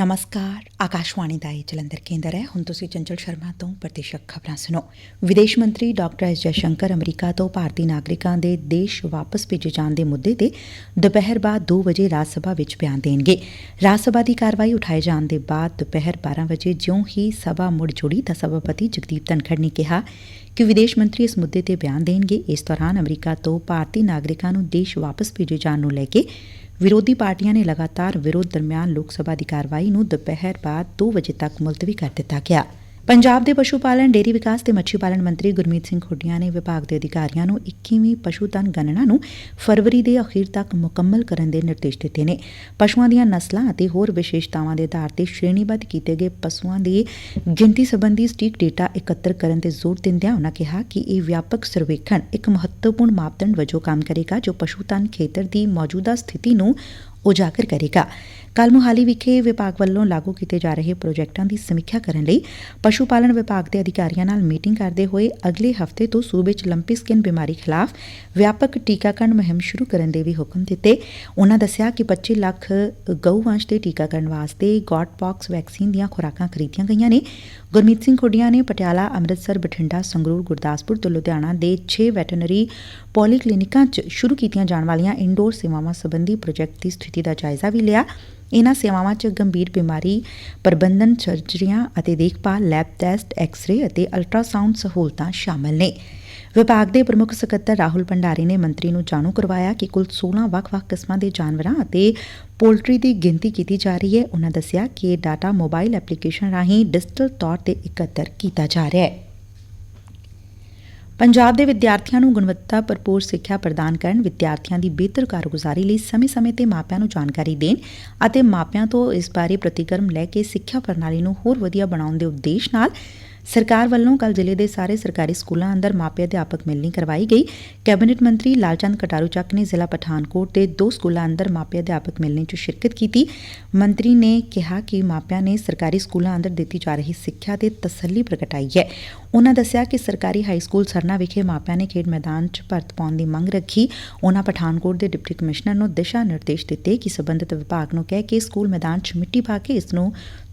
ਨਮਸਕਾਰ ਆਕਾਸ਼ਵਾਣੀ ਦਾ ਇਹ ਜਲੰਧਰ ਕੇਂਦਰ ਹੈ ਹੁਣ ਤੁਸੀਂ ਚੰਚਲ ਸ਼ਰਮਾ ਤੋਂ ਪ੍ਰਤੀਸ਼ਕ ਖਬਰਾਂ ਸੁਣੋ ਵਿਦੇਸ਼ ਮੰਤਰੀ ਡਾਕਟਰ ਐਸ ਜੈਸ਼ੰਕਰ ਅਮਰੀਕਾ ਤੋਂ ਭਾਰਤੀ ਨਾਗਰਿਕਾਂ ਦੇ ਦੇਸ਼ ਵਾਪਸ ਭੇਜੇ ਜਾਣ ਦੇ ਮੁੱਦੇ ਤੇ ਦੁਪਹਿਰ ਬਾਅਦ 2 ਵਜੇ ਰਾਜ ਸਭਾ ਵਿੱਚ ਬਿਆਨ ਦੇਣਗੇ ਰਾਜ ਸਭਾ ਦੀ ਕਾਰਵਾਈ ਉਠਾਏ ਜਾਣ ਦੇ ਬਾਅਦ ਦੁਪਹਿਰ 12 ਵਜੇ ਜਿਉਂ ਹੀ ਸਭਾ ਮੁੜ ਜੁੜੀ ਤਾਂ ਸਭਾਪਤੀ ਜਗਦੀਪ ਧਨਖੜ ਨੇ ਕਿਹਾ ਕਿ ਵਿਦੇਸ਼ ਮੰਤਰੀ ਇਸ ਮੁੱਦੇ ਤੇ ਬਿਆਨ ਦੇਣਗੇ ਇਸ ਦੌਰਾਨ ਅਮਰੀਕਾ ਤੋਂ ਭਾਰਤੀ ਨਾਗਰਿਕਾਂ ਨੂੰ ਦੇਸ਼ ਵਾਪਸ ਭੇਜੇ ਜਾਣ ਨੂੰ ਲੈ ਕੇ ਵਿਰੋਧੀ ਪਾਰਟੀਆਂ ਨੇ ਲਗਾਤਾਰ ਵਿਰੋਧ ਦਰਮਿਆਨ ਲੋਕ ਸਭਾ ਦੀ ਕਾਰਵਾਈ ਨੂੰ ਦੁਪਹਿਰ ਬਾਅਦ 2 ਵਜੇ ਤੱਕ ਮੁਲਤਵੀ ਕਰ ਦਿੱਤਾ ਗਿਐ ਪੰਜਾਬ ਦੇ ਪਸ਼ੂ ਪਾਲਣ, ਡੇਅਰੀ ਵਿਕਾਸ ਤੇ ਮੱਛੀ ਪਾਲਣ ਮੰਤਰੀ ਗੁਰਮੀਤ ਸਿੰਘ ਖੁੱਡੀਆਂ ਨੇ ਵਿਭਾਗ ਦੇ ਅਧਿਕਾਰੀਆਂ ਨੂੰ 21ਵੀਂ ਪਸ਼ੂ ਧਨ ਗਣਨਾ ਨੂੰ ਫਰਵਰੀ ਦੇ ਅਖੀਰ ਤੱਕ ਮੁਕੰਮਲ ਕਰਨ ਦੇ ਨਿਰਦੇਸ਼ ਦਿੱਤੇ ਨੇ। ਪਸ਼ੂਆਂ ਦੀਆਂ ਨਸਲਾਂ ਅਤੇ ਹੋਰ ਵਿਸ਼ੇਸ਼ਤਾਵਾਂ ਦੇ ਆਧਾਰ ਤੇ ਸ਼੍ਰੇਣੀਬੱਧ ਕੀਤੇ ਗਏ ਪਸ਼ੂਆਂ ਦੀ ਗਿਣਤੀ ਸੰਬੰਧੀ ਸਟੀਕ ਡੇਟਾ ਇਕੱਤਰ ਕਰਨ ਤੇ ਜ਼ੋਰ ਦਿੰਦਿਆਂ ਉਨ੍ਹਾਂ ਕਿਹਾ ਕਿ ਇਹ ਵਿਆਪਕ ਸਰਵੇਖਣ ਇੱਕ ਮਹੱਤਵਪੂਰਨ ਮਾਪਦੰਡ ਵਜੋਂ ਕੰਮ ਕਰੇਗਾ ਜੋ ਪਸ਼ੂ ਧਨ ਖੇਤਰ ਦੀ ਮੌਜੂਦਾ ਸਥਿਤੀ ਨੂੰ ਉਜਾਗਰ ਕਰੇਗਾ। ਕੱਲ ਮੁਹਾਲੀ ਵਿਖੇ ਵਿਭਾਗ ਵੱਲੋਂ ਲਾਗੂ ਕੀਤੇ ਜਾ ਰਹੇ ਪ੍ਰੋਜੈਕਟਾਂ ਦੀ ਸਮੀਖਿਆ ਕਰਨ ਲਈ ਪਸ਼ੂ ਪਾਲਣ ਵਿਭਾਗ ਦੇ ਅਧਿਕਾਰੀਆਂ ਨਾਲ ਮੀਟਿੰਗ ਕਰਦੇ ਹੋਏ ਅਗਲੇ ਹਫ਼ਤੇ ਤੋਂ ਸੂਬੇ 'ਚ ਲੰਪੀ ਸਕਿਨ ਬਿਮਾਰੀ ਖਿਲਾਫ ਵਿਆਪਕ ਟੀਕਾਕਰਨ ਮੁਹਿੰਮ ਸ਼ੁਰੂ ਕਰਨ ਦੇ ਵੀ ਹੁਕਮ ਦਿੱਤੇ। ਉਨ੍ਹਾਂ ਦੱਸਿਆ ਕਿ 25 ਲੱਖ ਗਊ ਵੰਸ਼ ਦੇ ਟੀਕਾਕਰਨ ਵਾਸਤੇ ਗੌਟ ਵੈਕਸੀਨ ਦੀਆਂ ਖੁਰਾਕਾਂ ਖਰੀਦੀਆਂ ਗਈਆਂ ਨੇ। ਗੁਰਮੀਤ ਸਿੰਘ ਖੁੱਡੀਆਂ ਨੇ ਪਟਿਆਲਾ, ਅੰਮ੍ਰਿਤਸਰ, ਬਠਿੰਡਾ, ਸੰਗਰੂਰ, ਗੁਰਦਾਸਪੁਰ ਤੇ ਲੁਧਿਆਣਾ ਦੇ 6 ਵੈਟਰਨਰੀ ਪੋਲੀ ਕਲੀਨਿਕਾਂ 'ਚ ਸ਼ੁਰੂ ਕੀਤੀਆਂ ਜਾਣ ਵਾਲੀਆਂ ਇਨਡੋਰ ਸੇਵਾਵਾਂ ਸੰਬੰਧੀ ਪ੍ਰੋਜੈਕਟ ਦੀ ਸਥਿਤੀ ਦਾ ਜਾਇਜ਼ਾ ਵੀ ਲਿਆ। ਇਨ੍ਹਾਂ ਸੇਵਾਵਾਂ 'ਚ ਗੰਭੀਰ ਬਿਮਾਰੀ, ਪ੍ਰਬੰਧਨ ਸਰਜਰੀਆਂ ਅਤੇ ਦੇਖਭਾਲ ਲੈਬ ਟੈਸਟ ਐਕਸ-ਰੇ ਅਤੇ ਅਲਟਰਾਸਾਊਂਡ ਸਹੂਲਤਾਂ ਸ਼ਾਮਲ ਨੇ। ਵਿਭਾਗ ਦੇ ਪ੍ਰਮੁੱਖ ਸਕੱਤਰ ਰਾਹੁਲ ਭੰਡਾਰੀ ਨੇ ਮੰਤਰੀ ਨੂੰ ਜਾਣੂ ਕਰਵਾਇਆ ਕਿ ਕੁੱਲ 16 ਵੱਖ-ਵੱਖ ਕਿਸਮਾਂ ਦੇ ਜਾਨਵਰਾਂ ਅਤੇ ਪੋਲਟਰੀ ਦੀ ਗਿਣਤੀ ਕੀਤੀ ਜਾ ਰਹੀ ਹੈ। ਉਨ੍ਹਾਂ ਦੱਸਿਆ ਕਿ ਇਹ ਡਾਟਾ ਮੋਬਾਈਲ ਐਪਲੀਕੇਸ਼ਨ ਰਾਹੀਂ ਡਿਜੀਟਲ ਤੌਰ ਤੇ ਇਕੱਤਰ ਕੀਤਾ ਜਾ ਰਿਹਾ ਹੈ। ਪੰਜਾਬ ਦੇ ਵਿਦਿਆਰਥੀਆਂ ਨੂੰ ਗੁਣਵੱਤਾ ਭਰਪੂਰ ਸਿੱਖਿਆ ਪ੍ਰਦਾਨ ਕਰਨ, ਵਿਦਿਆਰਥੀਆਂ ਦੀ ਬਿਹਤਰ ਕਾਰਗੁਜ਼ਾਰੀ ਲਈ ਸਮੇਂ-ਸਮੇਂ ਤੇ ਮਾਪਿਆਂ ਨੂੰ ਜਾਣਕਾਰੀ ਦੇਣ ਅਤੇ ਮਾਪਿਆਂ ਤੋਂ ਇਸ ਬਾਰੇ ਪ੍ਰਤੀਕਰਮ ਲੈ ਕੇ ਸਿੱਖਿਆ ਪ੍ਰਣਾਲੀ ਨੂੰ ਹੋਰ ਵਧੀਆ ਬਣਾਉਣ ਦੇ ਉਦੇਸ਼ ਨਾਲ ਸਰਕਾਰ ਵੱਲੋਂ ਕੱਲ ਜ਼ਿਲ੍ਹੇ ਦੇ ਸਾਰੇ ਸਰਕਾਰੀ ਸਕੂਲਾਂ ਅੰਦਰ ਮਾਪੇ ਅਧਿਆਪਕ ਮਿਲਣੀ ਕਰਵਾਈ ਗਈ। ਕੈਬਨਿਟ ਮੰਤਰੀ ਲਾਲਚੰਦ ਕਟਾਰੂ ਚੱਕ ਨੇ ਜ਼ਿਲ੍ਹਾ ਪਠਾਨਕੋਟ ਦੇ ਦੋ ਸਕੂਲਾਂ ਅੰਦਰ ਮਾਪੇ ਅਧਿਆਪਕ ਮਿਲਣੀ 'ਚ ਸ਼ਿਰਕਤ ਕੀਤੀ। ਮੰਤਰੀ ਨੇ ਕਿਹਾ ਕਿ ਮਾਪਿਆਂ ਨੇ ਸਰਕਾਰੀ ਸਕੂਲਾਂ ਅੰਦਰ ਦਿੱਤੀ ਜਾ ਰਹੀ ਸਿੱਖਿਆ ਤੇ ਤਸੱਲੀ ਪ੍ਰਗਟਾਈ ਹੈ। ਉਨ੍ਹਾਂ ਦੱਸਿਆ ਕਿ ਸਰਕਾਰੀ ਹਾਈ ਸਕੂਲ ਸਰਨਾ ਵਿਖੇ ਮਾਪਿਆਂ ਨੇ ਖੇਡ ਮੈਦਾਨ 'ਚ ਭਰਤ ਪਾਉਣ ਦੀ ਮੰਗ ਰੱਖੀ। ਉਨ੍ਹਾਂ ਪਠਾਨਕੋਟ ਦੇ ਡਿਪਟੀ ਕਮਿਸ਼ਨਰ ਨੂੰ ਦਿਸ਼ਾ ਨਿਰਦੇਸ਼ ਦਿੱਤੇ ਕਿ ਸਬੰਧਤ ਵਿਭਾਗ ਨੂੰ ਕਹਿ ਕੇ ਸਕੂਲ ਮੈਦਾਨ 'ਚ ਮਿੱਟੀ ਪਾ ਕੇ ਇਸ ਨੂੰ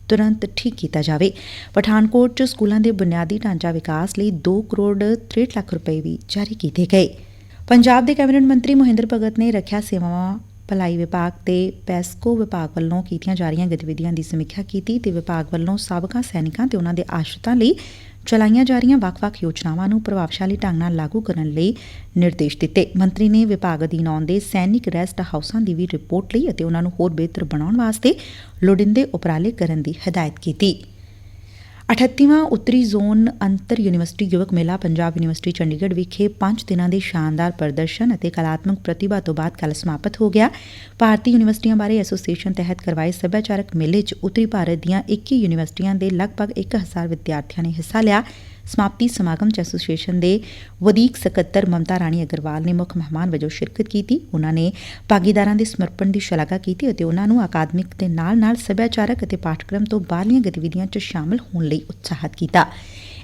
ਤੁਰੰਤ ਠੀਕ ਕੀਤਾ ਜਾਵੇ। ਪਠਾਨਕੋਟ 'ਚ ਸਕੂਲਾਂ ਦੇ ਬੁਨਿਆਦੀ ਢਾਂਚਾ ਵਿਕਾਸ ਲਈ 2 ਕਰੋੜ 63 ਲੱਖ ਰੁਪਏ ਵੀ ਜਾਰੀ ਕੀਤੇ ਗਏ। ਪੰਜਾਬ ਦੇ ਕੈਬਨਿਟ ਮੰਤਰੀ ਮੋਹਿੰਦਰ ਭਗਤ ਨੇ ਰੱਖਿਆ ਸੇਵਾਵਾਂ ਭਲਾਈ ਵਿਭਾਗ ਤੇ ਪੈਸਕੋ ਵਿਭਾਗ ਵੱਲੋਂ ਕੀਤੀਆਂ ਜਾ ਰਹੀਆਂ ਗਤੀਵਿਧੀਆਂ ਦੀ ਸਮੀਖਿਆ ਕੀਤੀ ਤੇ ਵਿਭਾਗ ਵੱਲੋਂ ਸਾਬਕਾ ਸੈਨਿਕਾਂ ਤੇ ਉਹਨਾਂ ਦੇ ਆਸ਼ਰਿਤਾਂ ਲਈ ਚਲਾਈਆਂ ਜਾ ਰਹੀਆਂ ਵੱਖ-ਵੱਖ ਯੋਜਨਾਵਾਂ ਨੂੰ ਪ੍ਰਭਾਵਸ਼ਾਲੀ ਢੰਗ ਨਾਲ ਲਾਗੂ ਕਰਨ ਲਈ ਨਿਰਦੇਸ਼ ਦਿੱਤੇ। ਮੰਤਰੀ ਨੇ ਵਿਭਾਗ ਅਧੀਨ ਆਉਂਦੇ ਸੈਨਿਕ ਰੈਸਟ ਹਾਊਸਾਂ ਦੀ ਵੀ ਰਿਪੋਰਟ ਲਈ ਅਤੇ ਉਨ੍ਹਾਂ ਨੂੰ ਹੋਰ ਬਿਹਤਰ ਬਣਾਉਣ ਵਾਸਤੇ ਲੋੜੀਂਦੇ ਉਪਰਾਲੇ ਕਰਨ ਦੀ ਹਦਾਇਤ ਕੀਤੀ। 38ਵਾਂ ਉੱਤਰੀ ਜ਼ੋਨ ਅੰਤਰ ਯੂਨੀਵਰਸਿਟੀ ਯੁਵਕ ਮੇਲਾ ਪੰਜਾਬ ਯੂਨੀਵਰਸਿਟੀ ਚੰਡੀਗੜ੍ਹ ਵਿਖੇ 5 ਦਿਨਾਂ ਦੇ ਸ਼ਾਨਦਾਰ ਪ੍ਰਦਰਸ਼ਨ ਅਤੇ ਕਲਾਤਮਕ ਪ੍ਰਤਿਭਾ ਤੋਂ ਬਾਅਦ ਕੱਲ ਸਮਾਪਤ ਹੋ ਗਿਆ। ਭਾਰਤੀ ਯੂਨੀਵਰਸਿਟੀਆਂ ਬਾਰੇ ਐਸੋਸੀਏਸ਼ਨ ਤਹਿਤ ਕਰਵਾਏ ਸੱਭਿਆਚਾਰਕ ਮੇਲੇ 'ਚ ਉੱਤਰੀ ਭਾਰਤ ਦੀਆਂ 21 ਯੂਨੀਵਰਸਿਟੀਆਂ ਦੇ ਲਗਭਗ 1000 ਵਿਦਿਆਰਥੀਆਂ ਨੇ ਹਿੱਸਾ ਲਿਆ। ਸਮਾਪਤੀ ਸਮਾਗਮ 'ਚ ਐਸੋਸੀਏਸ਼ਨ ਦੇ ਵਧੀਕ ਸਕੱਤਰ ਮਮਤਾ ਰਾਣੀ ਅਗਰਵਾਲ ਨੇ ਮੁੱਖ ਮਹਿਮਾਨ ਵਜੋਂ ਸ਼ਿਰਕਤ ਕੀਤੀ। ਉਹਨਾਂ ਨੇ ਭਾਗੀਦਾਰਾਂ ਦੇ ਸਮਰਪਣ ਦੀ ਸ਼ਲਾਘਾ ਕੀਤੀ ਅਤੇ ਉਹਨਾਂ ਨੂੰ ਅਕਾਦਮਿਕ ਦੇ ਨਾਲ-ਨਾਲ ਸੱਭਿਆਚਾਰਕ ਅਤੇ ਪਾਠਕ੍ਰਮ ਤੋਂ ਬਾਹਰਲੀਆਂ ਗਤੀਵਿਧੀਆਂ 'ਚ ਸ਼ਾਮਲ ਹੋਣ ਲਈ ਉਤਸ਼ਾਹਿਤ ਕੀਤਾ।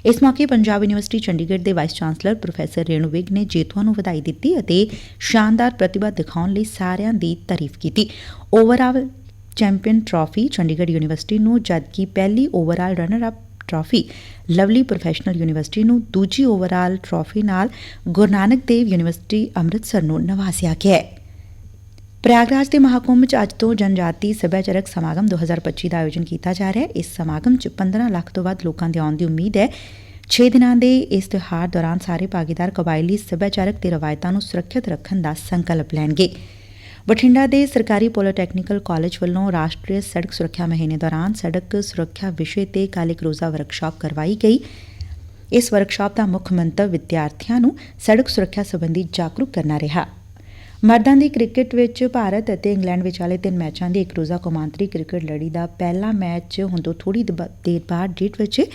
ਇਸ ਮੌਕੇ ਪੰਜਾਬ ਯੂਨੀਵਰਸਿਟੀ ਚੰਡੀਗੜ੍ਹ ਦੇ vice chancellor professor Renu Vig ਨੇ ਜੇਤੂਆਂ ਨੂੰ ਵਧਾਈ ਦਿੱਤੀ ਅਤੇ ਸ਼ਾਨਦਾਰ ਪ੍ਰਤਿਭਾ ਦਿਖਾਉਣ ਲਈ ਸਾਰਿਆਂ ਦੀ ਤਾਰੀਫ ਕੀਤੀ। Overall champion trophy Chandigarh university ਨੂੰ ਜਦਕਿ ਪਹਿਲੀ overall runner up trophy lovely professional university ਨੂੰ ਦੂਜੀ ਓਵਰਆਲ ਟਰਾਫੀ ਨਾਲ ਗੁਰੂ ਨਾਨਕ ਦੇਵ ਯੂਨੀਵਰਸਿਟੀ ਅੰਮ੍ਰਿਤਸਰ ਨੂੰ ਨਵਾਜ਼ਿਆ ਗਿਆ ਹੈ। ਪ੍ਰਯਾਗਰਾਜ ਦੇ ਮਹਾਕੁੰਭ 'ਚ ਅੱਜ ਤੋਂ ਜਨਜਾਤੀ ਸੱਭਿਆਚਾਰਕ ਸਮਾਗਮ 2025 ਦਾ ਆਯੋਜਨ ਕੀਤਾ ਜਾ ਰਿਹਾ ਹੈ। ਇਸ ਸਮਾਗਮ 'ਚ 15 ਲੱਖ ਤੋਂ ਵੱਧ ਲੋਕਾਂ ਦੇ ਆਉਣ ਦੀ ਉਮੀਦ ਹੈ। 6 ਦਿਨਾਂ ਦੇ ਇਸ ਤਿਉਹਾਰ ਦੌਰਾਨ ਸਾਰੇ ਭਾਗੀਦਾਰ ਕਬਾਇਲੀ ਸੱਭਿਆਚਾਰਕ ਤੇ ਰਵਾਇਤਾਂ ਨੂੰ ਸੁਰੱਖਿਅਤ ਰੱਖਣ ਦਾ ਸੰਕਲਪ ਲੈਣਗੇ। ਬਠਿੰਡਾ ਦੇ ਸਰਕਾਰੀ ਪੋਲੀਟੈਕਨੀਕਲ ਕਾਲਜ ਵੱਲੋਂ ਰਾਸ਼ਟਰੀ ਸੜਕ ਸੁਰੱਖਿਆ ਮਹੀਨੇ ਦੌਰਾਨ ਸੜਕ ਸੁਰੱਖਿਆ ਵਿਸ਼ੇ ਤੇ ਕੱਲ ਇੱਕ ਰੋਜ਼ਾ ਵਰਕਸ਼ਾਪ ਕਰਵਾਈ ਗਈ। ਇਸ ਵਰਕਸ਼ਾਪ ਦਾ ਮੁੱਖ ਮੰਤਵ ਵਿਦਿਆਰਥੀਆਂ ਨੂੰ ਸੜਕ ਸੁਰੱਖਿਆ ਸੰਬੰਧੀ ਜਾਗਰੂਕ ਕਰਨਾ ਰਿਹਾ। ਮਰਦਾਂ ਦੀ ਕ੍ਰਿਕਟ ਵਿੱਚ ਭਾਰਤ ਅਤੇ ਇੰਗਲੈਂਡ ਵਿਚਾਲੇ ਤਿੰਨ ਮੈਚਾਂ ਦੀ ਇੱਕ ਰੋਜ਼ਾ ਕੌਮਾਂਤਰੀ ਕ੍ਰਿਕਟ ਲੜੀ ਦਾ ਪਹਿਲਾ ਮੈਚ ਹੁਣ ਤੋਂ ਥੋੜੀ ਦੇਰ ਬਾਅਦ ਡੇਟ ਵਜੇ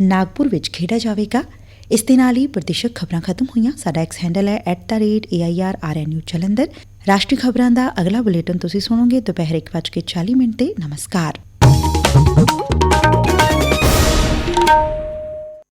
ਨਾਗਪੁਰ ਵਿੱਚ ਖੇਡਿਆ ਜਾਵੇਗਾ। ਇਸ ਦੇ ਨਾਲ ਹੀ ਪ੍ਰਤੀਸ਼ਤ ਖਬਰਾਂ ਖਤਮ ਹੋਈਆਂ। ਸਾਡਾ ਐਕਸ ਹੈਂਡਲ ਹੈ @airrnu ਜਲੰਧਰ। ਰਾਸ਼ਟਰੀ ਖਬਰਾਂ ਦਾ ਅਗਲਾ ਬੁਲੇਟਿਨ ਤੁਸੀਂ ਸੁਣੋਗੇ ਦੁਪਹਿਰ 1:40 ਮਿੰਟ ਤੇ। ਨਮਸਕਾਰ।